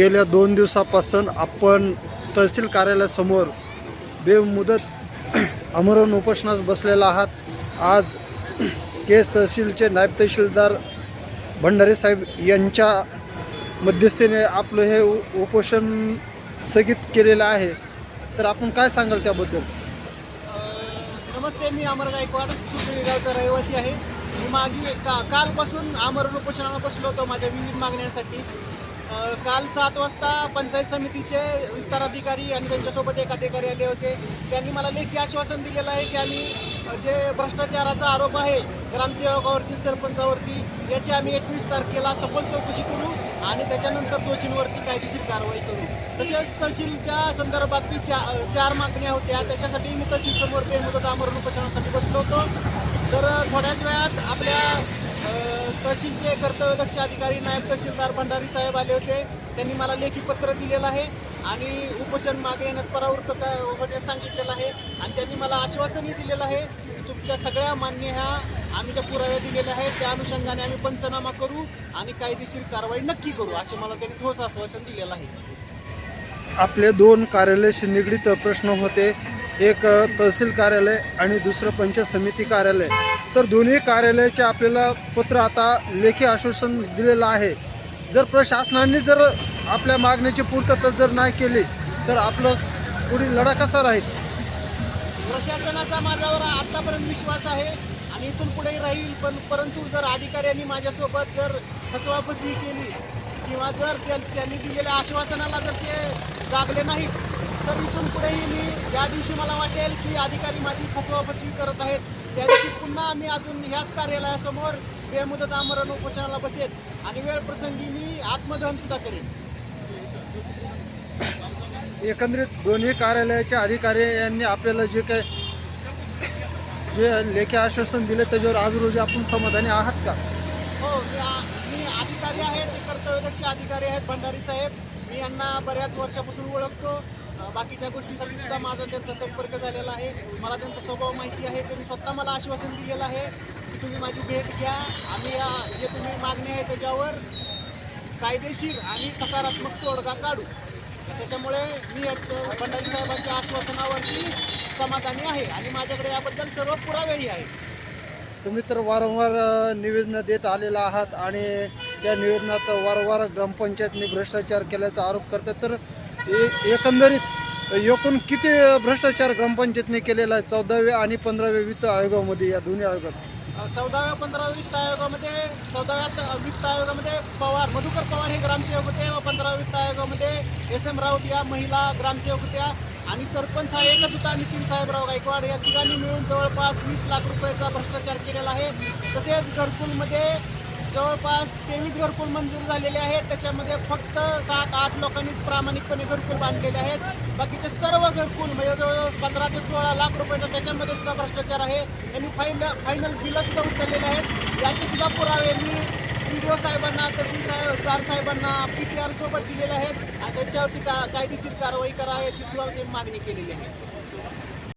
गेल्या दोन दिवसापासून आपण तहसील कार्यालयासमोर बेमुदत आमरण उपोषणास बसलेला आहात. आज केस तहसीलचे नायब तहसीलदार भंडारे साहेब यांच्या मध्यस्थीने आपलं हे उपोषण स्थगित केलेलं आहे. तर आपण काय सांगाल त्याबद्दल? नमस्ते मी अमर गायकवाड सुपरी गावचा रहिवासी आहे. मी मागे का कालपासून आमरण उपोषणाला बसलो होतो माझ्या विविध मागण्यांसाठी. काल सात वाजता पंचायत समितीचे विस्तार अधिकारी आणि त्यांच्यासोबत एक अधिकारी आले होते. त्यांनी मला लेखी आश्वासन दिलेलं आहे की आम्ही जे भ्रष्टाचाराचा आरोप आहे ग्रामसेवकावरती सरपंचावरती याची आम्ही एकवीस तारखेला सखोल चौकशी करू आणि त्याच्यानंतर दोषींवरती कायदेशीर कारवाई करू. तसेच तहसीलच्या संदर्भात चा चार मागण्या होत्या. त्याच्यासाठी मी तहसीलसमोर समोर बेमुदत आमरण उपोषणासाठी बसलो होतो. तर थोड्याच वेळात आपल्या तहसीलचे कर्तव्यदक्ष अधिकारी नायब तहसीलदार भंडारी साहेब आले होते. त्यांनी मला लेखी पत्र दिलेलं आहे आणि उपोषण मागे येण्यास परावृत्त होण्यास सांगितलेलं आहे. आणि त्यांनी मला आश्वासनही दिलेलं आहे की तुमच्या सगळ्या मान्य ह्या आम्ही ज्या पुराव्या दिलेल्या आहेत त्या अनुषंगाने आम्ही पंचनामा करू आणि कायदेशीर कारवाई नक्की करू असे मला त्यांनी ठोस आश्वासन दिलेलं आहे. आपले दोन कार्यालयाशी निगडीत प्रश्न होते. एक तहसील कार्यालय आणि दुसरं पंचायत समिती कार्यालय. तर दोन्ही कार्यालयाचे आपल्याला पत्र आता लेखी आश्वासन दिलेलं आहे. जर प्रशासनाने जर आपल्या मागण्याची पूर्तता जर नाही केली तर आपलं पुढील लढा कसा राहील? प्रशासनाचा माझ्यावर आतापर्यंत विश्वास आहे आणि इथून पुढेही राहील पण परंतु जर अधिकाऱ्यांनी माझ्यासोबत जर फसवाफसवी केली किंवा जर त्या- त्यांनी दिलेल्या आश्वासनाला जर ते जागले नाहीत तर इथून पुढेही मी या दिवशी मला वाटेल की अधिकारी माझी फसवाफसवी करत आहेत. त्या दिवशी पुन्हा आम्ही अजून ह्याच कार्यालयासमोर बेमुदत आमरण उपोषणाला बसेल आणि वेळ प्रसंगी मी आत्मदहन सुद्धा करेन. एकंदरीत दोन्ही कार्यालयाचे अधिकारी यांनी आपल्याला जे काय जे लेखी आश्वासन दिले त्याच्यावर आज रोजी आपण समाधानी आहात का? हो मी अधिकारी आहेत कर्तव्यदक्ष अधिकारी आहेत भंडारी साहेब. मी यांना बऱ्याच वर्षापासून ओळखतो. बाकीच्या गोष्टीसाठी सुद्धा माझा त्यांचा संपर्क झालेला आहे. मला त्यांचा स्वभाव माहिती आहे. त्यांनी स्वतः मला आश्वासन दिलेलं आहे की तुम्ही माझी भेट घ्या. आम्ही या जे तुम्ही मागणी आहे त्याच्यावर कायदेशीर आणि सकारात्मक तोडगा काढू. त्याच्यामुळे मी एक भंडारी साहेबांच्या आश्वासनावरती समाधानी आहे आणि माझ्याकडे याबद्दल सर्व पुरावेही आहेत. तुम्ही तर वारंवार निवेदनं देत आलेला आहात आणि त्या निवेदनात वारंवार ग्रामपंचायतने भ्रष्टाचार केल्याचा आरोप करतात. तर ए- एकंदरीत एकूण किती भ्रष्टाचार ग्रामपंचायतने केलेला आहे? चौदाव्या आणि पंधराव्या वित्त आयोगामध्ये या दोन्ही आयोगात? चौदाव्या पंधराव्या वित्त आयोगामध्ये चौदाव्या वित्त आयोगामध्ये पवार मधुकर पवार हे ग्रामसेवक होते व पंधराव्या वित्त आयोगामध्ये एस एम राऊत या महिला ग्रामसेवक होत्या. आणि सरपंच हा एकच होता नितीन साहेबराव गायकवाड. या तिघांनी मिळून जवळपास वीस लाख रुपयाचा भ्रष्टाचार केलेला आहे. तसेच घरकुलमध्ये जवळपास तेवीस घरकुल मंजूर झालेले आहेत. त्याच्यामध्ये फक्त सात आठ लोकांनी प्रामाणिकपणे घरकुल बांधलेले आहेत. बाकीचे सर्व घरकुल म्हणजे जवळ पंधरा ते सोळा लाख रुपयाचा त्याच्यामध्ये सुद्धा भ्रष्टाचार आहे. त्यांनी फाईल फायनल बिलंसुद्धा उचललेले आहेत. याचे सुद्धा पुरावे मी व्हिडिओ साहेबांना तहसील साहेब साहेबांना पी टी आर सोबत दिलेले आहेत. आणि त्यांच्यावरती का कायदेशीर कारवाई करा याची सुद्धा मागणी केलेली आहे.